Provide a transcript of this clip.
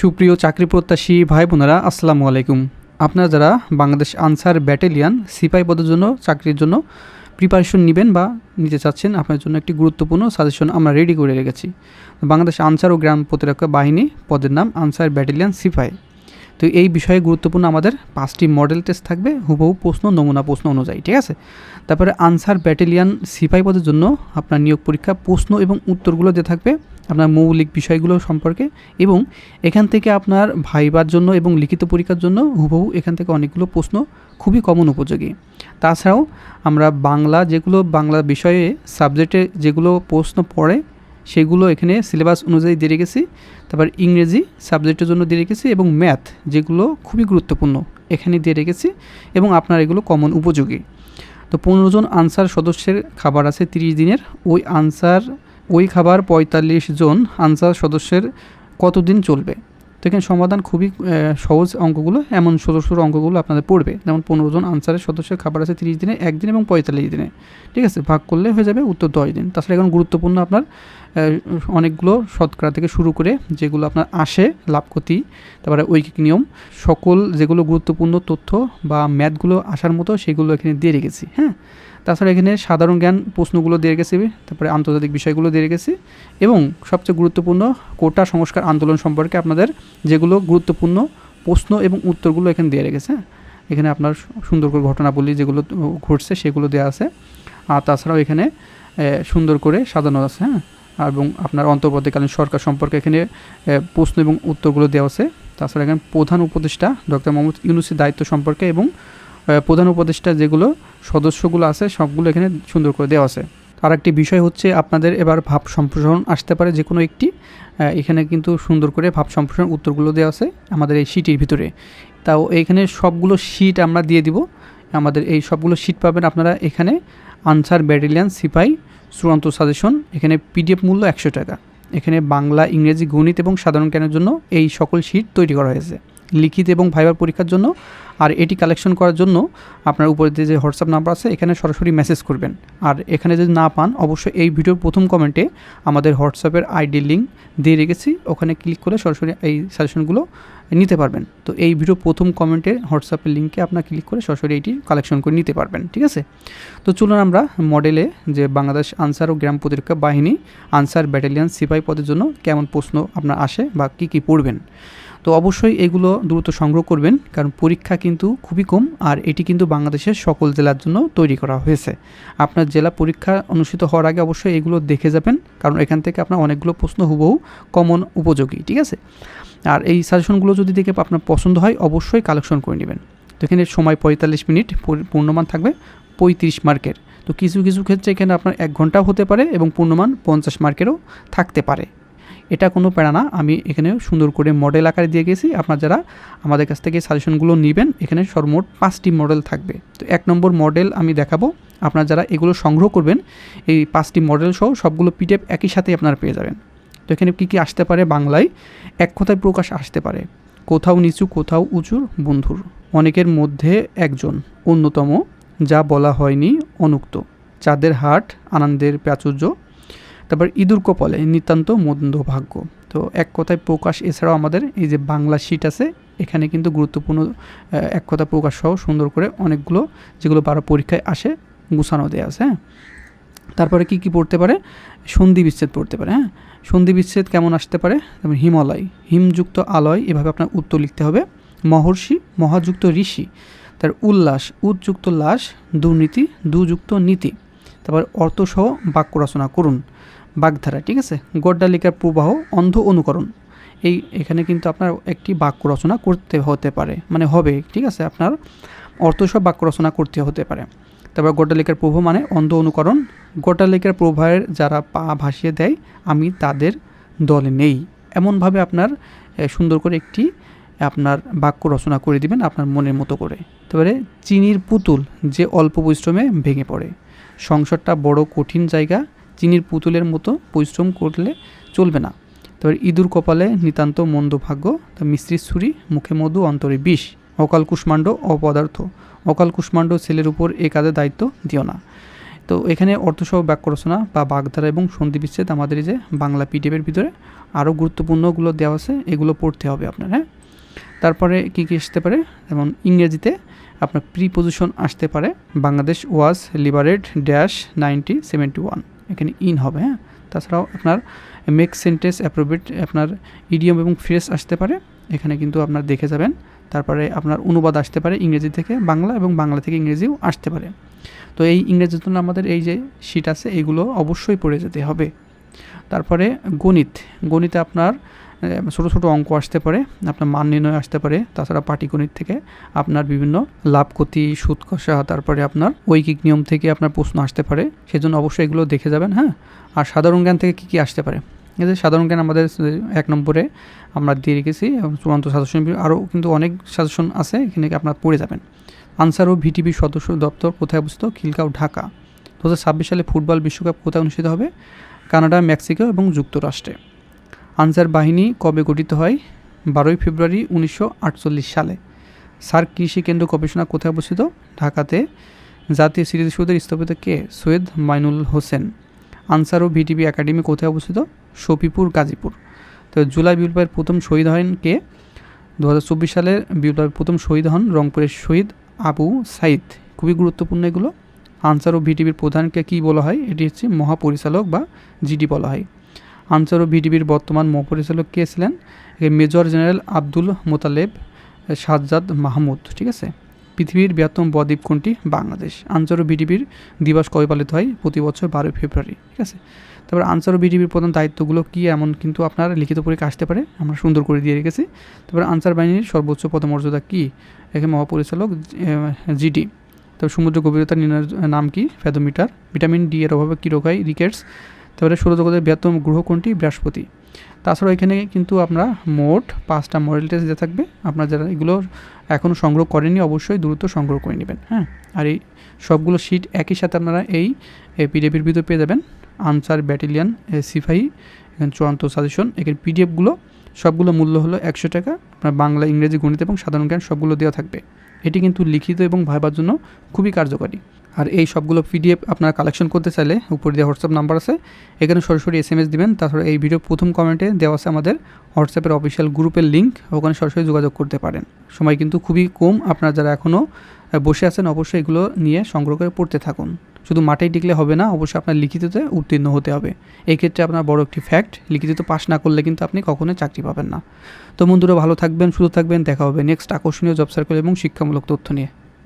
সুপ্রিয় চাকরি প্রত্যাশী ভাই বোনেরা, আসসালামু আলাইকুম। আপনারা যারা বাংলাদেশ আনসার ব্যাটালিয়ান সিপাই পদের জন্য, চাকরির জন্য প্রিপারেশন নেবেন বা নিতে চাচ্ছেন, আপনার জন্য একটি গুরুত্বপূর্ণ সাজেশন আমরা রেডি করে রেখেছি। বাংলাদেশ আনসার ও গ্রাম প্রতিরক্ষা বাহিনী পদের নাম আনসার ব্যাটালিয়ান সিপাই তো এই বিষয়ে গুরুত্বপূর্ণ আমাদের পাঁচটি মডেল টেস্ট থাকবে, হুবহু প্রশ্ন, নমুনা প্রশ্ন অনুযায়ী, ঠিক আছে? তারপরে আনসার ব্যাটালিয়ান সিপাই পদের জন্য আপনার নিয়োগ পরীক্ষা, প্রশ্ন এবং উত্তরগুলো দিয়ে থাকবে আপনার মৌলিক বিষয়গুলো সম্পর্কে এবং এখান থেকে আপনার ভাইবার জন্য এবং লিখিত পরীক্ষার জন্য হুবহু এখান থেকে অনেকগুলো প্রশ্ন খুবই কমন উপযোগী। তাছাড়াও আমরা বাংলা যেগুলো বাংলা বিষয়ে সাবজেক্টে যেগুলো প্রশ্ন পড়ে, সেগুলো এখানে সিলেবাস অনুযায়ী দিয়ে রেখেছি। তারপর ইংরেজি সাবজেক্টের জন্য দিয়ে রেখেছি এবং ম্যাথ যেগুলো খুবই গুরুত্বপূর্ণ এখানে দিয়ে রেখেছি এবং আপনার এগুলো কমন উপযোগী। তো পনেরো জন আনসার সদস্যের খাবার আছে তিরিশ দিনের। ওই আনসার ওই খাবার পঁয়তাল্লিশ জন আনসার সদস্যের কতদিন চলবে? তো এখানে সমাধান খুবই সহজ অঙ্কগুলো, এমন ছোটো ছোটো অঙ্কগুলো আপনাদের পড়বে। যেমন পনেরো জন আনসারের সদস্যের খাবার আছে তিরিশ দিনে, একদিন এবং পঁয়তাল্লিশ দিনে। ঠিক আছে? ভাগ করলে হয়ে যাবে উত্তর দশ দিন। তাছাড়া এখন গুরুত্বপূর্ণ আপনার অনেকগুলো শতকরা থেকে শুরু করে যেগুলো আপনার আসে, লাভ ক্ষতি, তারপরে ঐকিক নিয়ম, সকল যেগুলো গুরুত্বপূর্ণ তথ্য বা ম্যাথগুলো আসার মতো সেগুলো এখানে দিয়ে রেখেছি হ্যাঁ? তাছাড়া এখানে সাধারণ জ্ঞান প্রশ্নগুলো দিয়ে রেখেছি, তারপরে আন্তর্জাতিক বিষয়গুলো দিয়ে রেখেছি এবং সবচেয়ে গুরুত্বপূর্ণ কোটা সংস্কার আন্দোলন সম্পর্কে আপনাদের যেগুলো গুরুত্বপূর্ণ প্রশ্ন এবং উত্তরগুলো এখানে দিয়ে রেখেছে হ্যাঁ? এখানে আপনার সুন্দর করে ঘটনাবলী যেগুলো ঘটছে সেগুলো দেওয়া আছে, আর তাছাড়াও এখানে সুন্দর করে সাজানো আছে হ্যাঁ? এবং আপনার অন্তর্বর্তীকালীন সরকার সম্পর্কে এখানে প্রশ্ন এবং উত্তরগুলো দেওয়া আছে। তাছাড়া এখানে প্রধান উপদেষ্টা ডক্টর মোহাম্মদ ইউনুসির দায়িত্ব সম্পর্কে এবং প্রধান উপদেষ্টা যেগুলো সদস্যগুলো আছে, সবগুলো এখানে সুন্দর করে দেওয়া আছে। আর একটি বিষয় হচ্ছে আপনাদের এবার ভাব সম্প্রসারণ আসতে পারে যে কোনো একটি এখানে কিন্তু সুন্দর করে ভাব সম্প্রসারণ উত্তরগুলো দেওয়া আছে আমাদের এই শিটের ভিতরে। তাও এইখানে সবগুলো শিট আমরা দিয়ে দিব। আমাদের এই সবগুলো শিট পাবেন আপনারা এখানে আনসার ব্যাটালিয়ান সিপাই চূড়ান্ত সাজেশন, এখানে পিডিএফ মূল্য একশো টাকা। এখানে বাংলা, ইংরেজি, গণিত এবং সাধারণ জ্ঞানের জন্য এই সকল শীট তৈরি করা হয়েছে। লিখিত এবং ভাইবার পরীক্ষার জন্য আর এটি কালেকশন করার জন্য আপনার উপরে যে হোয়াটসঅ্যাপ নাম্বার আছে, এখানে সরাসরি মেসেজ করবেন। আর এখানে যদি না পান, অবশ্যই এই ভিডিওর প্রথম কমেন্টে আমাদের হোয়াটসঅ্যাপের আইডি লিঙ্ক দিয়ে রেখেছি। ওখানে ক্লিক করে সরাসরি এই সাজেশনগুলো নিতে পারবেন। তো এই ভিডিও প্রথম কমেন্টে হোয়াটসঅ্যাপের লিঙ্কে আপনার ক্লিক করে সরাসরি এইটি কালেকশন করে নিতে পারবেন, ঠিক আছে? তো চলুন আমরা মডেলে যে বাংলাদেশ আনসার ও গ্রাম প্রতিরক্ষা বাহিনী আনসার ব্যাটালিয়ান সিপাহি পদের জন্য কেমন প্রশ্ন আপনার আসে বা কী কী পড়বেন? তো অবশ্যই এগুলো দ্রুত সংগ্রহ করবেন, কারণ পরীক্ষা কিন্তু খুবই কম আর এটি কিন্তু বাংলাদেশের সকল জেলার জন্য তৈরি করা হয়েছে। আপনার জেলা পরীক্ষা অনুষ্ঠিত হওয়ার আগে অবশ্যই এগুলো দেখে যাবেন, কারণ এখান থেকে আপনার অনেকগুলো প্রশ্ন হুবহু কমন উপযোগী, ঠিক আছে? আর এই সাজেশনগুলো যদি দেখে আপনার পছন্দ হয়, অবশ্যই কালেকশন করে নেবেন। তো এখানে সময় পঁয়তাল্লিশ মিনিট পূর্ণমান থাকবে পঁয়ত্রিশ মার্কের। তো কিছু কিছু ক্ষেত্রে এখানে আপনার এক ঘন্টাও হতে পারে এবং পূর্ণমান পঞ্চাশ মার্কেরও থাকতে পারে। এটা কোনো প্যারা না। আমি এখানে সুন্দর করে মডেল আকারে দিয়ে গেছি। আপনার যারা আমাদের কাছ থেকে সাজেশনগুলো নেবেন, এখানে সর্বমোট পাঁচটি মডেল থাকবে। তো এক নম্বর মডেল আমি দেখাবো। আপনার যারা এগুলো সংগ্রহ করবেন, এই পাঁচটি মডেল সহ সবগুলো পিডিএফ একই সাথে আপনারা পেয়ে যাবেন। তো এখানে কী কী আসতে পারে বাংলায়? এক কথায় প্রকাশ আসতে পারে। কোথাও নিচু, কোথাও উঁচুর বন্ধুর। অনেকের মধ্যে একজন, অন্যতম, যা বলা হয়নি, অনুক্ত। চাঁদের হাট আনন্দের প্রাচুর্য তারপর ইঁদুর কপালে নিতান্ত মন্দ ভাগ্য। তো এক কথায় প্রকাশ এছাড়াও আমাদের এই যে বাংলা শিট আছে, এখানে কিন্তু গুরুত্বপূর্ণ এক কথা প্রকাশ সহ সুন্দর করে অনেকগুলো যেগুলো বারো পরীক্ষায় আসে গুছানো দেওয়া আছে হ্যাঁ? তারপরে কি কি পড়তে পারে? সন্ধি বিচ্ছেদ পড়তে পারে হ্যাঁ? সন্ধি বিচ্ছেদ কেমন আসতে পারে? যেমন হিমালয়, হিমযুক্ত আলয়, এভাবে আপনার উত্তর লিখতে হবে। মহর্ষি, মহাযুক্ত ঋষি, তার উল্লাস উদ্যুক্ত লাশ, দুর্নীতি, দুযুক্ত নীতি। তারপর অর্থসহ বাক্য রচনা করুন। বাগধারা, ঠিক আছে? গড্ডালিকার প্রবাহ, অন্ধ অনুকরণ। এই, এখানে কিন্তু আপনার একটি বাক্য রচনা করতে হতে পারে। মানে হবে, ঠিক আছে? আপনার অর্থসহ বাক্য রচনা করতে হতে পারে। তারপর গড্ডালিকার প্রভাব মানে অন্ধ অনুকরণ। গড্ডালিকার প্রবাহের যারা পা ভাসিয়ে দেয়, আমি তাদের দলে নেই। এমনভাবে আপনার সুন্দর করে একটি, আপনার বাক্য রচনা করে দিবেন আপনার মনের মতো করে। তারপরে, চিনির পুতুল যে অল্প পরিশ্রমে ভেঙে পড়ে। সংসারটা বড় কঠিন জায়গা চিনির পুতুলের মতো পরিশ্রম করলে চলবে না। তবে ইঁদুর কপালে নিতান্ত মন্দ ভাগ্য, তা মিস্ত্রির ছুরি, মুখে মধু, অন্তরে বিষ। অকাল কুষ্মাণ্ড অপদার্থ। অকাল কুষ্মাণ্ড ছেলের উপর এ কাজের দায়িত্ব দিও না। তো এখানে অর্থসহ বাক্য রচনা বা বাগধারা এবং সন্ধি বিচ্ছেদ আমাদের যে বাংলা পিডিএফের ভিতরে আরও গুরুত্বপূর্ণগুলো দেওয়া আছে, এগুলো পড়তে হবে আপনার হ্যাঁ? তারপরে কী কী আসতে পারে? যেমন ইংরেজিতে আপনার প্রিপোজিশন আসতে পারে, Bangladesh was liberated dash ninety seventy one এখানে ইন হবে হ্যাঁ? তাছাড়াও আপনার মেক সেন্টেন্স অ্যাপ্রোভেট আপনার ইডিয়ম এবং ফ্রেস আসতে পারে। এখানে কিন্তু আপনার দেখে যাবেন। তারপরে আপনার অনুবাদ আসতে পারে ইংরেজি থেকে, বাংলা এবং বাংলা থেকে ইংরেজিও আসতে পারে। তো এই ইংরেজির জন্য আমাদের এই যে শিট আছে এইগুলো অবশ্যই পড়ে যেতে হবে। তারপরে গণিত। গণিতে আপনার ছোটো ছোটো অঙ্ক আসতে পারে, আপনার মান নির্ণয় আসতে পারে, তাছাড়া পাটিগণিত থেকে আপনার বিভিন্ন লাভ, ক্ষতি, সুদ কষা তারপরে আপনার ঐকিক নিয়ম থেকে আপনার প্রশ্ন আসতে পারে, সেজন্য অবশ্যই এগুলো দেখে যাবেন হ্যাঁ? আর সাধারণ জ্ঞান থেকে কী কী আসতে পারে? যে সাধারণ জ্ঞান আমাদের এক নম্বরে আমরা দিয়ে রেখেছি এবং চূড়ান্ত সাজেশন আরও কিন্তু অনেক সাজেশন আছে, এখানে আপনার পড়ে যাবেন। আনসার ও ভিটিভি সদস্য দপ্তর কোথায় অবস্থিত? খিলগাঁও, ঢাকা। দু হাজার ছাব্বিশ সালে ফুটবল বিশ্বকাপ কোথায় অনুষ্ঠিত হবে? কানাডা, মেক্সিকো এবং যুক্তরাষ্ট্রে। আনসার বাহিনী কবে গঠিত হয়? বারোই ফেব্রুয়ারি উনিশশো আটচল্লিশ সালে। সার্ক কৃষি কেন্দ্র গবেষণা কোথায় অবস্থিত? ঢাকাতে। জাতীয় স্মৃতিসৌধের স্থপতি কে? সৈয়দ মাইনুল হোসেন। আনসার ও ভিটিভি একাডেমি কোথায় অবস্থিত? সফিপুর গাজীপুর। তো জুলাই বিপ্লবের প্রথম শহীদ হন কে? দু সালের বিপ্লবের প্রথম শহীদ হন রংপুরের শহীদ আবু সাইদ। খুবই গুরুত্বপূর্ণ এগুলো। আনসার ও ভিটিভির প্রধানকে কী বলা হয়? এটি হচ্ছে মহাপরিচালক বা জিডি বলা হয়। আনসার ও ভিটিভির বর্তমান মহাপরিচালক কে ছিলেন? মেজর জেনারেল আব্দুল মোতালেব সাজ্জাদ মাহমুদ, ঠিক আছে? পৃথিবীর বৃহত্তম বদ্বীপ কোনটি? বাংলাদেশ। আনসার ও ভিটিভির দিবস কবে পালিত হয়? প্রতি বছর বারোই ফেব্রুয়ারি, ঠিক আছে? তারপর আনসার ও ভিটিভির প্রধান দায়িত্বগুলো কী? এমন কিন্তু আপনার লিখিত পরীক্ষা আসতে পারে, আমরা সুন্দর করে দিয়ে রেখেছি। তারপর আনসার বাহিনীর সর্বোচ্চ পদমর্যাদা কী? এখানে মহাপরিচালক জিডি। তবে সমুদ্র গভীরতা নির্ণয়ের নাম কি? ফেদোমিটার ভিটামিন ডি এর অভাবে কী রোগ হয়? রিকেটস। তারপরে সৌরজগতের বৃহত্তম গ্রহ কোনটি? বৃহস্পতি। তাছাড়াও এখানে কিন্তু আমরা মোট পাঁচটা মডেল টেস্ট দিয়ে থাকবে। আপনারা যারা এগুলো এখনও সংগ্রহ করেনি অবশ্যই দ্রুত সংগ্রহ করে নেবেন হ্যাঁ? আর এই সবগুলো শিট একই সাথে আপনারা এই পিডিএফের ভিতরে পেয়ে যাবেন। আনসার ব্যাটালিয়ান সিফাই এখানে চূড়ান্ত সাজেশন এখানে পিডিএফগুলো সবগুলো মূল্য হলো একশো টাকা। আপনার বাংলা, ইংরেজি, গণিত এবং সাধারণ জ্ঞান সবগুলো দেওয়া থাকবে। এটি কিন্তু লিখিত এবং ভাইবার জন্য খুবই কার্যকরী। আর এই সবগুলো পিডিএফ আপনারা কালেকশন করতে চাইলে উপরে দেওয়া হোয়াটসঅ্যাপ নাম্বার আছে। এখানে সরাসরি এস এম এস দেবেন তাছাড়া এই ভিডিও প্রথম কমেন্টে দেওয়া আছে আমাদের হোয়াটসঅ্যাপের অফিসিয়াল গ্রুপের লিঙ্ক ওখানে সরাসরি যোগাযোগ করতে পারেন। সময় কিন্তু খুবই কম, আপনারা যারা এখনও বসে আছেন অবশ্যই এগুলো নিয়ে সংগ্রহ করে পড়তে থাকুন। শুধু মাঠেই টিকলে হবে না, অবশ্যই আপনার লিখিততে উত্তীর্ণ হতে হবে। এই ক্ষেত্রে আপনার বড় একটি ফ্যাক্ট লিখিত পাশ না করলে কিন্তু আপনি কখনোই চাকরি পাবেন না। তো বন্ধুরা, ভালো থাকবেন, সুস্থ থাকবেন, দেখা হবে নেক্সট আকর্ষণীয় জব সার্কেল এবং শিক্ষামূলক তথ্য নিয়ে।